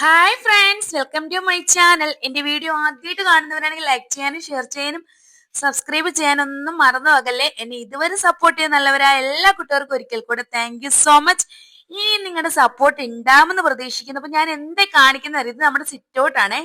Hi friends welcome to my channel എന്റെ video ആദ്യമായിട്ട് കാണുന്നവരാണെങ്കിൽ ലൈക്ക് ചെയ്യാനും ഷെയർ ചെയ്യാനും സബ്സ്ക്രൈബ് ചെയ്യാനൊന്നും മറന്നു പോകല്ലേ? എന്നെ ഇതുവരെ സപ്പോർട്ട് ചെയ്യുന്ന നല്ലവരായ എല്ലാ കുട്ടികൾക്കും ഒരിക്കൽ കൂടെ താങ്ക് സോ മച്ച് ഇനി നിങ്ങളുടെ സപ്പോർട്ട് ഉണ്ടാവുമെന്ന് പ്രതീക്ഷിക്കുന്നു. അപ്പൊ ഞാൻ എന്താ കാണിക്കുന്ന ഇത് നമ്മുടെ സിറ്റ് ഔട്ട് ആണേ.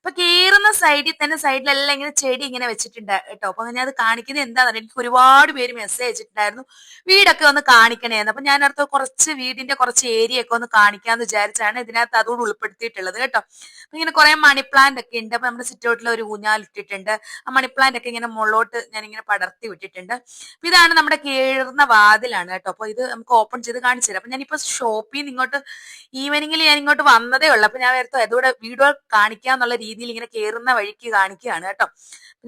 അപ്പൊ കേറുന്ന സൈഡിൽ തന്നെ സൈഡിലെല്ലാം ഇങ്ങനെ ചെടി ഇങ്ങനെ വെച്ചിട്ടുണ്ട് കേട്ടോ. അപ്പൊ ഞാൻ അത് കാണിക്കുന്നത് എന്താണെന്ന് എനിക്ക് ഒരുപാട് പേര് മെസ്സേജ് അയച്ചിട്ടുണ്ടായിരുന്നു. വീടൊക്കെ ഒന്ന് കാണിക്കണേന്ന്. അപ്പൊ ഞാൻ അടുത്ത് കുറച്ച് വീടിന്റെ കുറച്ച് ഏരിയ ഒക്കെ ഒന്ന് കാണിക്കാന്ന് വിചാരിച്ചാണ് ഇതിനകത്ത് അതുകൂടി ഉൾപ്പെടുത്തിയിട്ടുള്ളത് കേട്ടോ. അപ്പൊ ഇങ്ങനെ കുറെ മണി പ്ലാന്റ് ഒക്കെ ഉണ്ട്. അപ്പൊ നമ്മുടെ ചുറ്റുവട്ടിൽ ഒരു ഊഞ്ഞാൽ ഇട്ടിട്ടുണ്ട്. ആ മണി പ്ലാന്റ് ഒക്കെ ഇങ്ങനെ മുകളിലോട്ട് ഞാൻ ഇങ്ങനെ പടർത്തി വിട്ടിട്ടുണ്ട്. അപ്പൊ ഇതാണ് നമ്മുടെ കീഴുന്ന വാതിലാണ് കേട്ടോ. അപ്പൊ ഇത് നമുക്ക് ഓപ്പൺ ചെയ്ത് കാണിച്ചു തരാം. അപ്പൊ ഞാനിപ്പോ ഷോപ്പിൽ നിന്ന് ഇങ്ങോട്ട് ഈവനിങ്ങിൽ ഞാൻ ഇങ്ങോട്ട് വന്നതേ ഉള്ളൂ. അപ്പൊ ഞാൻ നേരത്തെ അതുകൂടെ വീഡിയോ കാണിക്കാന്നുള്ള രീതിയിൽ ഇങ്ങനെ കയറുന്ന വഴിക്ക് കാണിക്കുകയാണ് കേട്ടോ.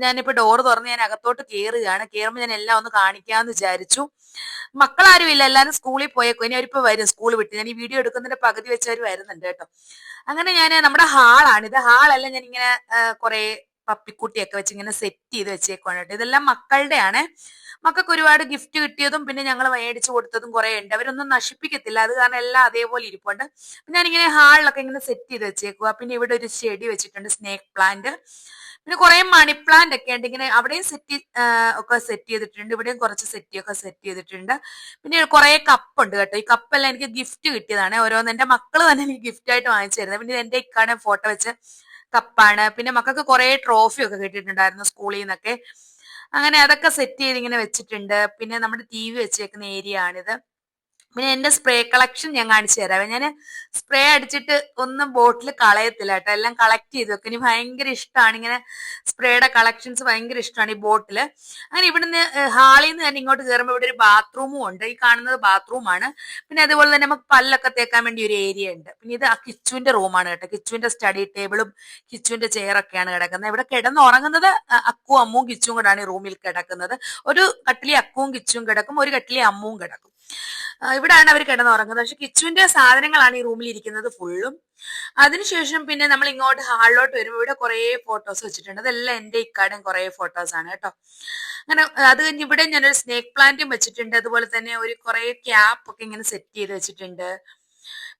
ഞാനിപ്പോ ഡോറ് തുറന്ന് ഞാൻ അകത്തോട്ട് കയറുകയാണ് കയറുമ്പോൾ ഞാൻ എല്ലാം ഒന്ന് കാണിക്കാന്ന് വിചാരിച്ചു. മക്കളാരും ഇല്ല. എല്ലാവരും സ്കൂളിൽ പോയേക്കും. ഇനി അവരിപ്പോ വരും സ്കൂൾ വിട്ട്. ഞാൻ ഈ വീഡിയോ എടുക്കുന്നതിന്റെ പകുതി വെച്ച് അവർ വരുന്നുണ്ട് കേട്ടോ. അങ്ങനെ ഞാൻ നമ്മുടെ ഹാളാണ് ഇത് ഹാളല്ല ഞാൻ ഇങ്ങനെ കുറെ പപ്പിക്കുട്ടിയൊക്കെ വെച്ച് ഇങ്ങനെ സെറ്റ് ചെയ്ത് വെച്ചേക്കുവാണ് കേട്ടോ. ഇതെല്ലാം മക്കളുടെയാണ്. മക്കൾക്ക് ഒരുപാട് ഗിഫ്റ്റ് കിട്ടിയതും പിന്നെ ഞങ്ങൾ മേടിച്ചു കൊടുത്തതും കുറെ ഉണ്ട്. അവരൊന്നും നശിപ്പിക്കത്തില്ല. അത് കാരണം എല്ലാം അതേപോലെ ഇരിപ്പുണ്ട്. ഞാനിങ്ങനെ ഹാളിലൊക്കെ ഇങ്ങനെ സെറ്റ് ചെയ്ത് വെച്ചേക്കുക പിന്നെ ഇവിടെ ഒരു ചെടി വെച്ചിട്ടുണ്ട് സ്നേക്ക് പ്ലാന്റ് പിന്നെ കുറെ മണി പ്ലാന്റ് ഒക്കെ ഉണ്ട്. ഇങ്ങനെ അവിടെയും സെറ്റ് ഒക്കെ സെറ്റ് ചെയ്തിട്ടുണ്ട്. ഇവിടെയും കുറച്ച് സെറ്റ് ഒക്കെ സെറ്റ് ചെയ്തിട്ടുണ്ട്. പിന്നെ കുറെ കപ്പ് ഉണ്ട് കേട്ടോ. ഈ കപ്പെല്ലാം എനിക്ക് ഗിഫ്റ്റ് കിട്ടിയതാണ്. ഓരോന്ന് എന്റെ മക്കൾ തന്നെ എനിക്ക് ഗിഫ്റ്റ് ആയിട്ട് വാങ്ങിച്ചു തരുന്നത്. പിന്നെ എന്റെ ഇക്കാടെ ഫോട്ടോ വെച്ച് കപ്പാണ് പിന്നെ മക്കൾക്ക് കുറെ ട്രോഫി ഒക്കെ കിട്ടിയിട്ടുണ്ടായിരുന്നു സ്കൂളിൽ നിന്നൊക്കെ. അങ്ങനെ അതൊക്കെ സെറ്റ് ചെയ്ത് ഇങ്ങനെ വെച്ചിട്ടുണ്ട്. പിന്നെ നമ്മുടെ ടി വി വെച്ചേക്കുന്ന ഏരിയ ആണിത്. പിന്നെ എന്റെ സ്പ്രേ കളക്ഷൻ ഞാൻ കാണിച്ചു തരാം. ഞാൻ സ്പ്രേ അടിച്ചിട്ട് ഒന്നും ബോട്ടിൽ കളയത്തില്ല കേട്ടോ. എല്ലാം കളക്ട് ചെയ്ത് വെക്കും. ഇനി ഭയങ്കര ഇഷ്ടമാണ് ഇങ്ങനെ സ്പ്രേയുടെ കളക്ഷൻസ് ഭയങ്കര ഇഷ്ടമാണ് ഈ ബോട്ടിൽ അങ്ങനെ ഇവിടുന്ന് ഹാളിൽ നിന്ന് തന്നെ ഇങ്ങോട്ട് കയറുമ്പോൾ ഇവിടെ ഒരു ബാത്റൂമും ഉണ്ട്. ഈ കാണുന്നത് ബാത്റൂമാണ് പിന്നെ അതുപോലെ തന്നെ നമുക്ക് പല്ലൊക്കെ തേക്കാൻ വേണ്ടി ഒരു ഏരിയ ഉണ്ട്. പിന്നെ ഇത് കിച്ചുവിന്റെ റൂമാണ് കേട്ടോ. കിച്ചുവിന്റെ സ്റ്റഡി ടേബിളും കിച്ചുവിന്റെ ചെയറൊക്കെയാണ് കിടക്കുന്നത്. ഇവിടെ കിടന്ന് ഉറങ്ങുന്നത് അക്കുവും അമ്മുവും കിച്ചും കൂടാണ് ഈ റൂമിൽ കിടക്കുന്നത്. ഒരു കട്ടിലി അക്കുവും കിച്ചും കിടക്കും ഒരു കട്ടിലി അമ്മുവും കിടക്കും. ഇവിടാണ് അവർ കിടന്നുറങ്ങുന്നത്. പക്ഷെ കിച്ചുവിന്റെ സാധനങ്ങളാണ് ഈ റൂമിൽ ഇരിക്കുന്നത് ഫുള്ളും അതിനുശേഷം പിന്നെ നമ്മൾ ഇങ്ങോട്ട് ഹാളിലോട്ട് വരുമ്പോൾ ഇവിടെ കുറേ ഫോട്ടോസ് വെച്ചിട്ടുണ്ട്. അതെല്ലാം എന്റെ ഇക്കാടും കുറെ ഫോട്ടോസ് ആണ് കേട്ടോ. അങ്ങനെ അത് കഴിഞ്ഞ് ഇവിടെ ഞാനൊരു സ്നേക്ക് പ്ലാന്റും വെച്ചിട്ടുണ്ട്. അതുപോലെ തന്നെ ഒരു കുറെ ക്യാപ്പ് ഒക്കെ ഇങ്ങനെ സെറ്റ് ചെയ്ത് വെച്ചിട്ടുണ്ട്.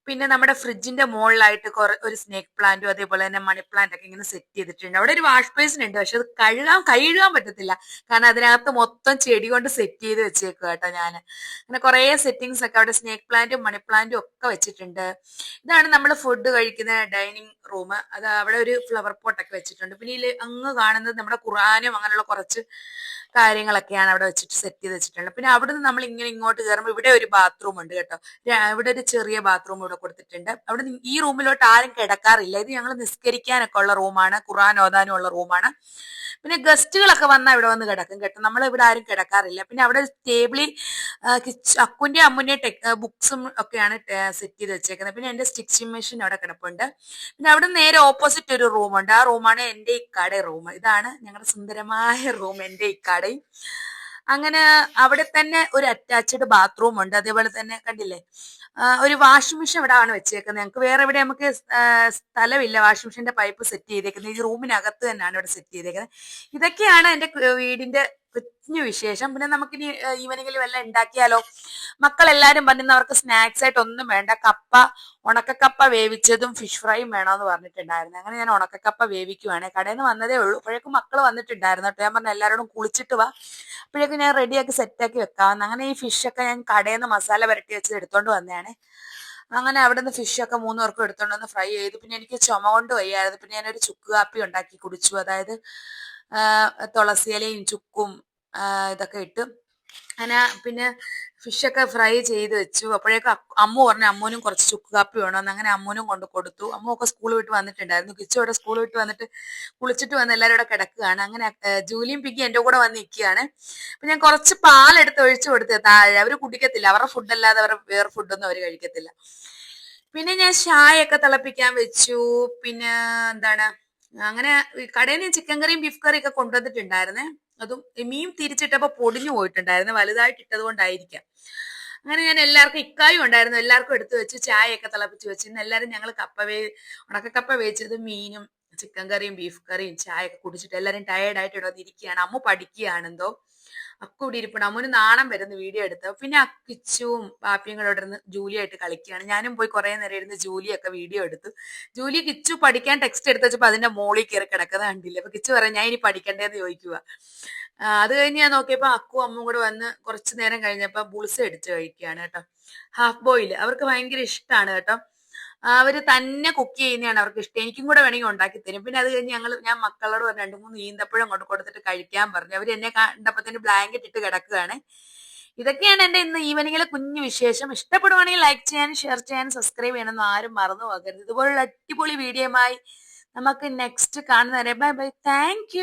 പിന്നെ നമ്മുടെ ഫ്രിഡ്ജിന്റെ മുകളിലായിട്ട് കുറെ ഒരു സ്നേക്ക് പ്ലാന്റും അതേപോലെ തന്നെ മണി പ്ലാന്റ് ഒക്കെ ഇങ്ങനെ സെറ്റ് ചെയ്തിട്ടുണ്ട്. അവിടെ ഒരു വാഷ് ബേസിൻ ഉണ്ട് പക്ഷെ അത് കഴുകാൻ കഴുകാൻ പറ്റത്തില്ല. കാരണം അതിനകത്ത് മൊത്തം ചെടി കൊണ്ട് സെറ്റ് ചെയ്ത് വെച്ചേക്കുക കേട്ടോ ഞാൻ അങ്ങനെ കുറെ സെറ്റിങ്സ് ഒക്കെ അവിടെ സ്നേക്ക് പ്ലാന്റും മണി പ്ലാന്റും ഒക്കെ വെച്ചിട്ടുണ്ട്. ഇതാണ് നമ്മൾ ഫുഡ് കഴിക്കുന്ന ഡൈനിങ് റൂം. അത് അവിടെ ഒരു ഫ്ലവർ പോട്ടൊക്കെ വെച്ചിട്ടുണ്ട്. പിന്നെ ഇതിൽ അങ്ങ് കാണുന്നത് നമ്മുടെ ഖുറാനും അങ്ങനെയുള്ള കുറച്ച് കാര്യങ്ങളൊക്കെയാണ് അവിടെ വെച്ചിട്ട് സെറ്റ് ചെയ്ത് വെച്ചിട്ടുള്ളത് പിന്നെ അവിടുന്ന് നമ്മൾ ഇങ്ങനെ ഇങ്ങോട്ട് കയറുമ്പോൾ ഇവിടെ ഒരു ബാത്റൂം ഉണ്ട് കേട്ടോ. ഇവിടെ ഒരു ചെറിയ ബാത്റൂം ഇവിടെ കൊടുത്തിട്ടുണ്ട്. അവിടെ ഈ റൂമിലോട്ട് ആരും കിടക്കാറില്ല. ഇത് ഞങ്ങൾ നിസ്കരിക്കാനൊക്കെ ഉള്ള റൂമാണ്. ഖുറാൻ ഓതാനും ഉള്ള റൂമാണ്. പിന്നെ ഗസ്റ്റുകളൊക്കെ വന്നാൽ ഇവിടെ വന്ന് കിടക്കും കേട്ടോ. നമ്മൾ ഇവിടെ ആരും കിടക്കാറില്ല. പിന്നെ അവിടെ ടേബിളിൽ അക്കുന്റെ അമ്മുന്റെ ടെക് ബുക്സും ഒക്കെയാണ് സെറ്റ് ചെയ്ത് വെച്ചേക്കുന്നത്. പിന്നെ എന്റെ സ്റ്റിച്ചിങ് മെഷീൻ അവിടെ കിടപ്പുണ്ട്. പിന്നെ അവിടെ നേരെ ഓപ്പോസിറ്റ് ഒരു റൂമുണ്ട്. ആ റൂമാണ് എന്റെ ഇക്കാടെ റൂം. ഇതാണ് ഞങ്ങളുടെ സുന്ദരമായ റൂം എന്റെ ഇക്കാടയും. അങ്ങനെ അവിടെ തന്നെ ഒരു അറ്റാച്ച്ഡ് ബാത്റൂം ഉണ്ട് അതേപോലെ തന്നെ കണ്ടില്ലേ? ഒരു വാഷിംഗ് മെഷീൻ ഇവിടെ ആണ് വെച്ചേക്കുന്നത്. ഞങ്ങൾക്ക് വേറെ എവിടെ നമുക്ക് സ്ഥലമില്ല. വാഷിംഗ് മെഷീന്റെ പൈപ്പ് സെറ്റ് ചെയ്തേക്കുന്നത്. ഈ റൂമിനകത്ത് തന്നെയാണ് ഇവിടെ സെറ്റ് ചെയ്തേക്കുന്നത്. ഇതൊക്കെയാണ് എന്റെ വീടിന്റെ കുഞ്ഞു വിശേഷം. പിന്നെ നമുക്കിനി ഈവനിങ്ങിൽ വല്ല ഉണ്ടാക്കിയാലോ? മക്കളെല്ലാരും പറഞ്ഞിരുന്ന അവർക്ക് സ്നാക്സ് ആയിട്ട് ഒന്നും വേണ്ട. കപ്പ ഉണക്കക്കപ്പ വേവിച്ചതും ഫിഷ് ഫ്രൈയും വേണമെന്ന് പറഞ്ഞിട്ടുണ്ടായിരുന്നു. അങ്ങനെ ഞാൻ ഉണക്കക്കപ്പ വേവിക്കുവാണ്. കടയിൽ നിന്ന് വന്നതേ ഉള്ളൂ. അപ്പോഴേക്കും മക്കൾ വന്നിട്ടുണ്ടായിരുന്നു കേട്ടോ. ഞാൻ പറഞ്ഞ എല്ലാവരോടും കുളിച്ചിട്ട് വാ. അപ്പോഴേക്കും ഞാൻ റെഡിയാക്കി സെറ്റാക്കി വെക്കാമെന്ന് അങ്ങനെ ഈ ഫിഷൊക്കെ ഞാൻ കടയിൽ നിന്ന് മസാല പുരട്ടി വെച്ച് എടുത്തോണ്ട് വന്നതാണ്. അങ്ങനെ അവിടെ നിന്ന് ഫിഷൊക്കെ മൂന്ന് പേർക്കും എടുത്തോണ്ട് വന്ന് ഫ്രൈ ചെയ്തു. പിന്നെ എനിക്ക് ചുമ കൊണ്ട് വയ്യായിരുന്നു. പിന്നെ ഞാനൊരു ചുക്ക് കാപ്പി ഉണ്ടാക്കി കുടിച്ചു. അതായത് തുളസിയിലയും ചുക്കും ഇതൊക്കെ ഇട്ട്. അങ്ങനെ പിന്നെ ഫിഷൊക്കെ ഫ്രൈ ചെയ്ത് വെച്ചു. അപ്പോഴേക്ക് അമ്മ പറഞ്ഞു അമ്മൂനും കുറച്ച് ചുക്ക് കാപ്പി വേണമെന്ന് അങ്ങനെ അമ്മൂനും കൊണ്ട് കൊടുത്തു. അമ്മ ഒക്കെ സ്കൂൾ വിട്ട് വന്നിട്ടുണ്ടായിരുന്നു. കിച്ചു അവിടെ സ്കൂൾ വിട്ട് വന്നിട്ട് കുളിച്ചിട്ട് വന്ന് എല്ലാവരും ഇവിടെ കിടക്കുകയാണ്. അങ്ങനെ ജൂലിയും പിക്കി എന്റെ കൂടെ വന്ന് നിൽക്കുകയാണ്. അപ്പം ഞാൻ കുറച്ച് പാലെടുത്ത് ഒഴിച്ചു കൊടുത്ത് താഴെ. അവർ കുടിക്കത്തില്ല. അവരുടെ ഫുഡല്ലാതെ അവരുടെ വേറെ ഫുഡൊന്നും അവർ കഴിക്കത്തില്ല. പിന്നെ ഞാൻ ചായയൊക്കെ തിളപ്പിക്കാൻ വെച്ചു. പിന്നെ എന്താണ് അങ്ങനെ കടയിൽ നിന്ന് ചിക്കൻ കറിയും ബീഫ് കറിയും ഒക്കെ കൊണ്ടുവന്നിട്ടുണ്ടായിരുന്നേ. അതും മീൻ തിരിച്ചിട്ടപ്പോ പൊടിഞ്ഞു പോയിട്ടുണ്ടായിരുന്നു വലുതായിട്ട് ഇട്ടത് കൊണ്ടായിരിക്കാം. അങ്ങനെ ഞാൻ എല്ലാവർക്കും ഇക്കായും ഉണ്ടായിരുന്നു. എല്ലാവർക്കും എടുത്തു വെച്ച് ചായയൊക്കെ തിളപ്പിച്ച് വെച്ച് ഇന്ന് എല്ലാവരും ഞങ്ങൾ കപ്പ വേ ഉണക്കക്കപ്പ വേവിച്ചത് മീനും ചിക്കൻ കറിയും ബീഫ് കറിയും ചായ ഒക്കെ കുടിച്ചിട്ട് എല്ലാവരും ടയേർഡായിട്ട് ഇവിടെ വന്നിരിക്കുകയാണ്. അമ്മ പഠിക്കുകയാണെന്തോ. അക്കു ഇരിപ്പുണ്ട്. അമ്മുന് നാണം വരുന്ന വീഡിയോ എടുത്തു. പിന്നെ അക്കിച്ചും പാപ്പിയും കൂടെ ഇരുന്ന് ജൂലിയായിട്ട് കളിക്കുകയാണ്. ഞാനും പോയി കുറെ നേരം ഇരുന്ന് ജൂലിയൊക്കെ വീഡിയോ എടുത്തു. ജൂലി കിച്ചു പഠിക്കാൻ ടെക്സ്റ്റ് എടുത്ത് വെച്ചപ്പോ അതിന്റെ മോളിൽ കയറി കിടക്കുന്നത് കണ്ടില്ല? അപ്പൊ കിച്ചു പറയാം ഞാൻ ഇനി പഠിക്കണ്ടേന്ന് ചോദിക്കുക അത് കഴിഞ്ഞ് ഞാൻ നോക്കിയപ്പോ അക്കു അമ്മും കൂടെ വന്ന് കുറച്ചു നേരം കഴിഞ്ഞപ്പോ ബുൾസ് അടിച്ച് കഴിക്കുകയാണ് കേട്ടോ. ഹാഫ് ബോയിൽ അവർക്ക് ഭയങ്കര ഇഷ്ടമാണ് കേട്ടോ. അവർ തന്നെ കുക്ക് ചെയ്യുന്നതാണ് അവർക്ക് ഇഷ്ടം. എനിക്കും കൂടെ വേണമെങ്കിൽ ഉണ്ടാക്കി തരും. പിന്നെ അത് കഴിഞ്ഞ് ഞങ്ങൾ ഞാൻ മക്കളോട് പറഞ്ഞു രണ്ട് മൂന്ന് ഈന്തപ്പഴം കൊണ്ട് കൊടുത്തിട്ട് കഴിക്കാൻ പറഞ്ഞു. അവർ എന്നെ കണ്ടപ്പത്തിന് ബ്ലാങ്കറ്റ് ഇട്ട് കിടക്കുകയാണ്. ഇതൊക്കെയാണ് എന്റെ ഇന്ന് ഈവനിങ്ങിലെ കുഞ്ഞു വിശേഷം. ഇഷ്ടപ്പെടുവാണെങ്കിൽ ലൈക്ക് ചെയ്യാനും ഷെയർ ചെയ്യാനും സബ്സ്ക്രൈബ് ചെയ്യണമെന്ന് ആരും മറന്നു പോകരുത്. ഇതുപോലുള്ള അടിപൊളി വീഡിയോയുമായി നമുക്ക് നെക്സ്റ്റ് കാണുന്നവരെ. Bye bye thank